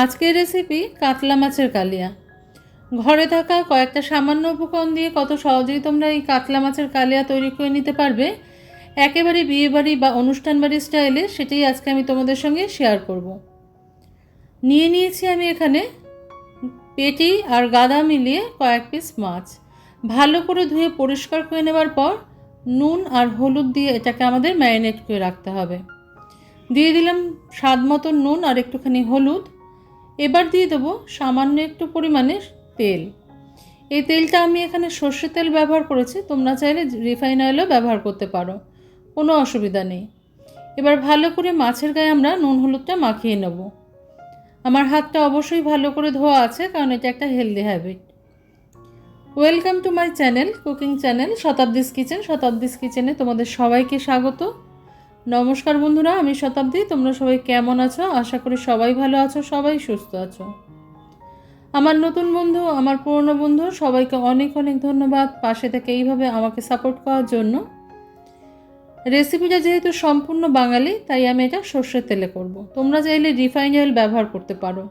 আজকের রেসিপি কাতলা মাছের কালিয়া। ঘরে থাকা কয়েকটা সামান্য উপকরণ দিয়ে কত সহজেই তোমরা এই কাতলা মাছের কালিয়া তৈরি করে নিতে পারবে। একেবারে বিয়েবাড়ি বা অনুষ্ঠান বাড়ির স্টাইলে সেটাই আজকে আমি তোমাদের সঙ্গে শেয়ার করব। নিয়ে নিয়েছি আমি এখানে পেটি আর গাদা মিলিয়ে কয়েক পিস মাছ। ভালো করে ধুয়ে পরিষ্কার করে নেবার পর নুন আর হলুদ দিয়ে এটাকে আমাদের ম্যারিনেট করে রাখতে হবে। দিয়ে দিলাম স্বাদ মতো নুন আর একটুখানি হলুদ। এবার দিয়ে দেবো সামান্য একটু পরিমাণে তেল। এই তেলটা আমি এখানে সর্ষে তেল ব্যবহার করেছি, তোমরা চাইলে রিফাইন অয়েলও ব্যবহার করতে পারো, কোনো অসুবিধা নেই। এবার ভালো করে মাছের গায়ে আমরা নুন হলুদটা মাখিয়ে নেব। আমার হাতটা অবশ্যই ভালো করে ধোয়া আছে, কারণ এটা একটা healthy habit welcome to my channel cooking channel Shatabdi's kitchen Shatabdi's কিচেনে তোমাদের সবাইকে স্বাগত। নমস্কার বন্ধুরা, আমি শতাব্দী। তোমরা সবাই কেমন আছো? আশা করি সবাই ভালো আছো, সবাই সুস্থ আছো। আমার নতুন বন্ধু, আমার পুরনো বন্ধু, সবাইকে অনেক অনেক ধন্যবাদ পাশে থেকে এইভাবে আমাকে সাপোর্ট করার জন্য। রেসিপিটা যেহেতু সম্পূর্ণ বাঙালি, তাই আমি এটা সর্ষের তেলে করব। তোমরা চাইলে রিফাইন অয়েল ব্যবহার করতে পারো।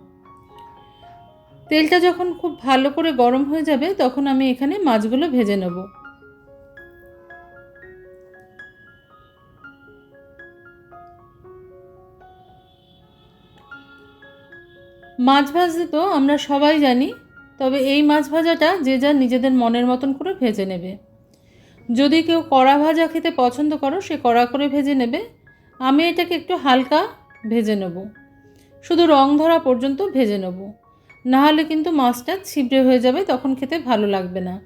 তেলটা যখন খুব ভালো করে গরম হয়ে যাবে, তখন আমি এখানে মাছগুলো ভেজে নেব। মাছ ভাজতে তো আমরা সবাই জানি, তবে এই মাছ ভাজাটা যে যা নিজেদের মনের মতন করে ভেজে নেবে। যদি কেউ কড়া ভাজা খেতে পছন্দ করো, সে কড়া করে ভেজে নেবে। আমি এটাকে একটু হালকা ভেজে নেব। শুধু রং ধরা পর্যন্ত ভেজে নেব। নাহলে কিন্তু মাছটা ছিবড়ে হয়ে যাবে, তখন খেতে ভালো লাগবে না।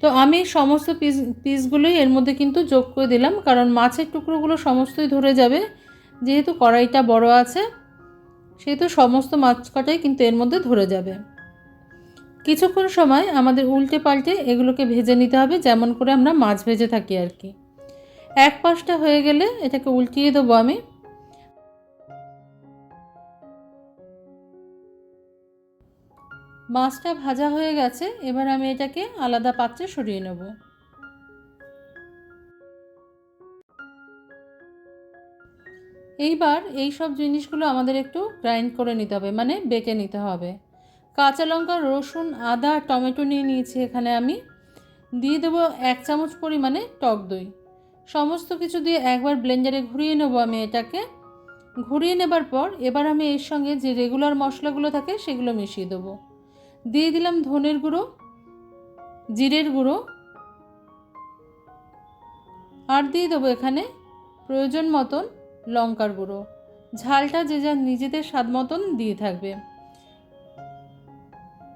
তো আমি সমস্ত পিস, পিসগুলোই এর মধ্যে কিন্তু যোগ করে দিলাম, কারণ মাছের টুকরোগুলো সমস্তই ধরে যাবে। যেহেতু কড়াইটা বড় আছে সেহেতু সমস্ত মাছ কটাই কিন্তু এর মধ্যে ধরে যাবে। কিছুক্ষণ সময় আমাদের উল্টে পাল্টে এগুলোকে ভেজে নিতে হবে, যেমন করে আমরা মাছ ভেজে থাকি আর কি। এক পাশটা হয়ে গেলে এটাকে উল্টিয়ে দেবো আমি। মাছটা ভাজা হয়ে গেছে, এবার আমি এটাকে আলাদা পাত্রে সরিয়ে নেব। এইবার এই সব জিনিসগুলো আমাদের একটু গ্রাইন্ড করে নিতে হবে মানে বেটে নিতে হবে। কাঁচা লঙ্কা, রসুন, আদা, টমেটো নিয়ে নিয়েছি এখানে আমি। দিয়ে দেবো এক চামচ পরিমাণে টক দই। সমস্ত কিছু দিয়ে একবার ব্লেন্ডারে ঘুরিয়ে নেব আমি এটাকে। ঘুরিয়ে নেবার পর এবার আমি এর সঙ্গে যে রেগুলার মশলাগুলো থাকে সেগুলো মিশিয়ে দেবো। দিয়ে দিলাম ধনের গুঁড়ো, জিরের গুঁড়ো। আর দিয়ে দেবো এখানে প্রয়োজন মতন লঙ্কার গুঁড়ো। ঝালটা যে যা নিজেদের স্বাদ মতন দিয়ে থাকবে।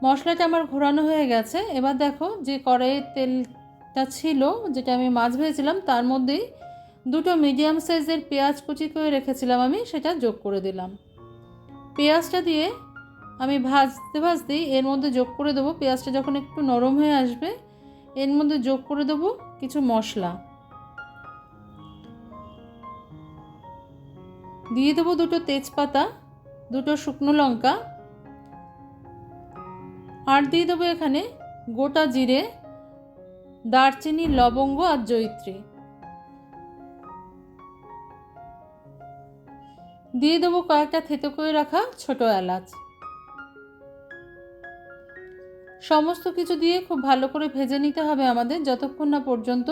মশলাটা আমার ঘোরানো হয়ে গেছে। এবার দেখো যে কড়াইয়ের তেলটা ছিল, যেটা আমি মাছ ভেজেছিলাম, তার মধ্যেই দুটো মিডিয়াম সাইজের পেঁয়াজ কুচি করে রেখেছিলাম আমি, সেটা যোগ করে দিলাম। পেঁয়াজটা দিয়ে আমি ভাজতে ভাজতেই এর মধ্যে যোগ করে দেবো। পেঁয়াজটা যখন একটু নরম হয়ে আসবে, এর মধ্যে যোগ করে দেবো কিছু মশলা। দিয়ে দেবো দুটো তেজপাতা, দুটো শুকনো লঙ্কা, আর দিয়ে দেবো এখানে গোটা জিরে, দারচিনি, লবঙ্গ আর জৈত্রী দিয়ে দেবো কয়েকটা থেতো করে রাখা ছোট এলাচ। সমস্ত কিছু দিয়ে খুব ভালো করে ভেজে নিতে হবে আমাদের, যতক্ষণ না পর্যন্ত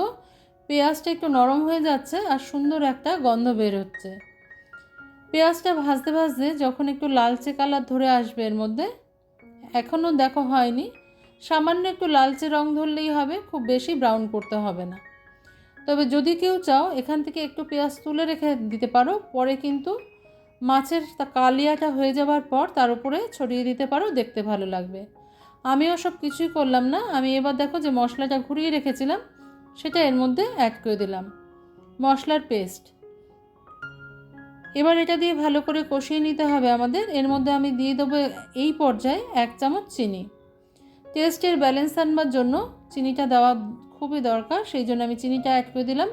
পেঁয়াজটা একটু নরম হয়ে যাচ্ছে আর সুন্দর একটা গন্ধ বের হচ্ছে। পেঁয়াজটা ভাজতে ভাজতে যখন একটু লালচে কালার ধরে আসবে এর মধ্যে এখনও দেখো হয়নি, সামান্য একটু লালচে রং ধরলেই হবে, খুব বেশি ব্রাউন করতে হবে না। তবে যদি কেউ চাও, এখান থেকে একটু পেঁয়াজ তুলে রেখে দিতে পারো, পরে কিন্তু মাছের কালিয়াটা হয়ে যাওয়ার পর তার উপরে ছড়িয়ে দিতে পারো, দেখতে ভালো লাগবে। আমিও সব কিছুই করলাম না, আমি এবার দেখো যে মশলাটা ঘুরিয়ে রেখেছিলাম, সেটা এর মধ্যে অ্যাড করে দিলাম। মশলার পেস্ট এবার এটা দিয়ে ভালো করে কষিয়ে নিতে হবে আমাদের। এর মধ্যে আমি দিয়ে দেবো এই পর্যায়ে এক চামচ চিনি। টেস্টের ব্যালেন্স আনবার জন্য চিনিটা দেওয়া খুবই দরকার, সেই জন্য আমি চিনিটা অ্যাড করে দিলাম।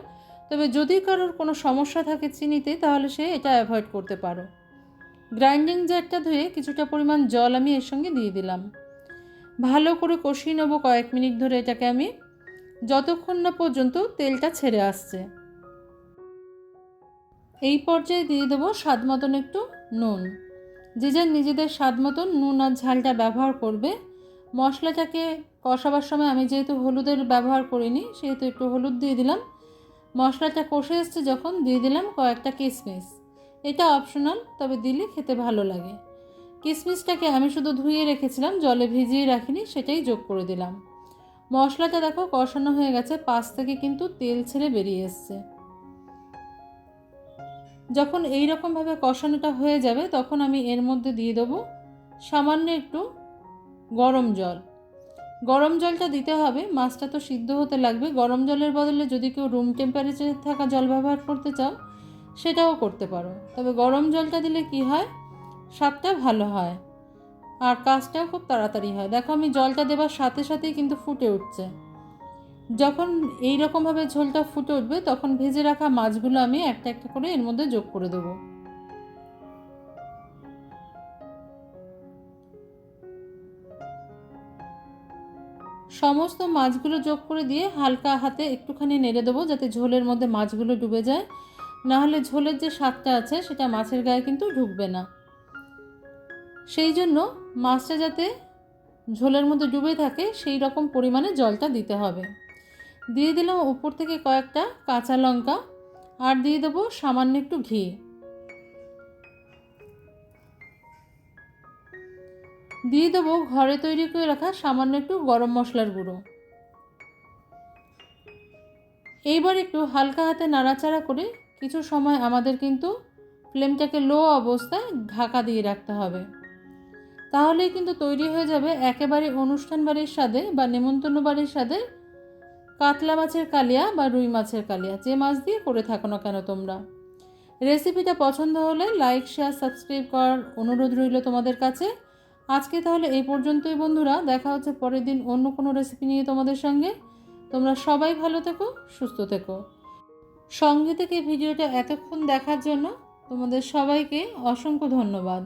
তবে যদি কারোর কোনো সমস্যা থাকে চিনিতে, তাহলে সে এটা অ্যাভয়েড করতে পারো। গ্রাইন্ডিং জারটা ধুয়ে কিছুটা পরিমাণ জল আমি এর সঙ্গে দিয়ে দিলাম। ভালো করে কষিয়ে নেব কয়েক মিনিট ধরে এটাকে আমি। যতক্ষণ না পর্যন্ত তেলটা ছেড়ে আসছে। এই পর্যায়ে দিয়ে দেবো স্বাদ মতন একটু নুন। যে যার নিজেদের স্বাদ মতন নুন আর ঝালটা ব্যবহার করবে। মশলাটাকে কষাবার সময় আমি যেহেতু হলুদের ব্যবহার করিনি, সেহেতু একটু হলুদ দিয়ে দিলাম। মশলাটা কষে এসছে যখন দিয়ে দিলাম কয়েকটা কিশমিশ এটা অপশনাল তবে দিলে খেতে ভালো লাগে। কিশমিশটাকে আমি শুধু ধুয়ে রেখেছিলাম, জলে ভিজিয়ে রাখিনি, সেটাই যোগ করে দিলাম। মশলাটা দেখো কষানো হয়ে গেছে, পাশ থেকে কিন্তু তেল ছেড়ে বেরিয়ে এসছে। যখন এই রকমভাবে কষানোটা হয়ে যাবে, তখন আমি এর মধ্যে দিয়ে দেবো সামান্য একটু গরম জল। গরম জলটা দিতে হবে, মাছটা তো সিদ্ধ হতে লাগবে। গরম জলের বদলে যদি কেউ রুম টেম্পারেচারে থাকা জল ব্যবহার করতে চাও, সেটাও করতে পারো। তবে গরম জলটা দিলে কি হয়? স্বাদটা ভালো হয় আর কাজটাও খুব তাড়াতাড়ি হয়। দেখো আমি জলটা দেবার সাথে সাথেই কিন্তু ফুটে উঠছে। যখন এই রকমভাবে ঝোলটা ফুটে উঠবে, তখন ভেজে রাখা মাছগুলো আমি একটা একটা করে এর মধ্যে যোগ করে দেবো। সমস্ত মাছগুলো যোগ করে দিয়ে হালকা হাতে একটুখানি নেড়ে দেবো, যাতে ঝোলের মধ্যে মাছগুলো ডুবে যায়। নাহলে ঝোলের যে স্বাদটা আছে, সেটা মাছের গায়ে কিন্তু ঢুকবে না। সেই জন্য মাছটা যাতে ঝোলের মধ্যে ডুবে থাকে, সেই রকম পরিমাণে জলটা দিতে হবে। দিয়ে দিলাম উপর থেকে কয়েকটা কাঁচা লঙ্কা আর দিয়ে দেবো সামান্য একটু ঘি। দিয়ে দেবো ঘরে তৈরি করে রাখা সামান্য একটু গরম মশলার গুঁড়ো। এইবার একটু হালকা হাতে নাড়াচাড়া করে কিছু সময় আমাদের কিন্তু ফ্লেমটাকে লো অবস্থায় ঢাকা দিয়ে রাখতে হবে। তাহলেই কিন্তু তৈরি হয়ে যাবে একেবারে অনুষ্ঠান বাড়ির স্বাদে বা নেমন্তন্ন বাড়ির স্বাদে কাতলা মাছের কালিয়া বা রুই মাছের কালিয়া, যে মাছ দিয়ে করে থাকো না কেন তোমরা? রেসিপিটা পছন্দ হলে লাইক শেয়ার সাবস্ক্রাইব করার অনুরোধ রইল তোমাদের কাছে। আজকে তাহলে এই পর্যন্তই বন্ধুরা, দেখা হচ্ছে পরের দিন অন্য কোনো রেসিপি নিয়ে তোমাদের সঙ্গে। তোমরা সবাই ভালো থেকো, সুস্থ থেকো। সঙ্গে থেকে ভিডিওটা এতক্ষণ দেখার জন্য তোমাদের সবাইকে অসংখ্য ধন্যবাদ।